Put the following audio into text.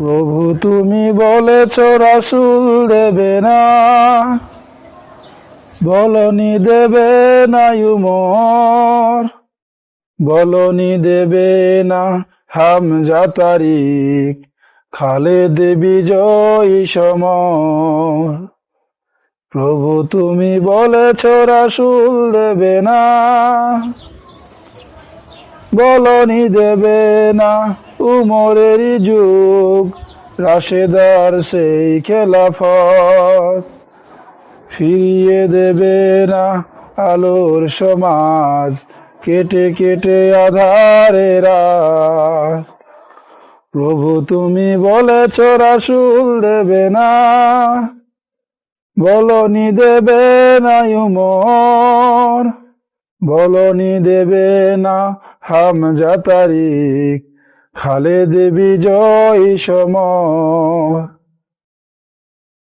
প্রভু তুমি বলেছ রাসুল দেবে না। বলনি দেবে না উমর। বলনি দেবে না হামজা তারিক, খালেদ বিজয়ী সমর। প্রভু তুমি বলেছ রাসুল দেবে না। বলনি দেবে না উমরেরই যুগ, রাশেদার সেই খেলাফত। ফিরিয়ে দেবে না আলোর সমাজ, কেটে কেটে আধারে প্রভু তুমি বলেছ, রাসুল দেবে না। বলনি দেবে না উমর। বলনি দেবে না হামজা তারিক। খালেদ বিজয় সময়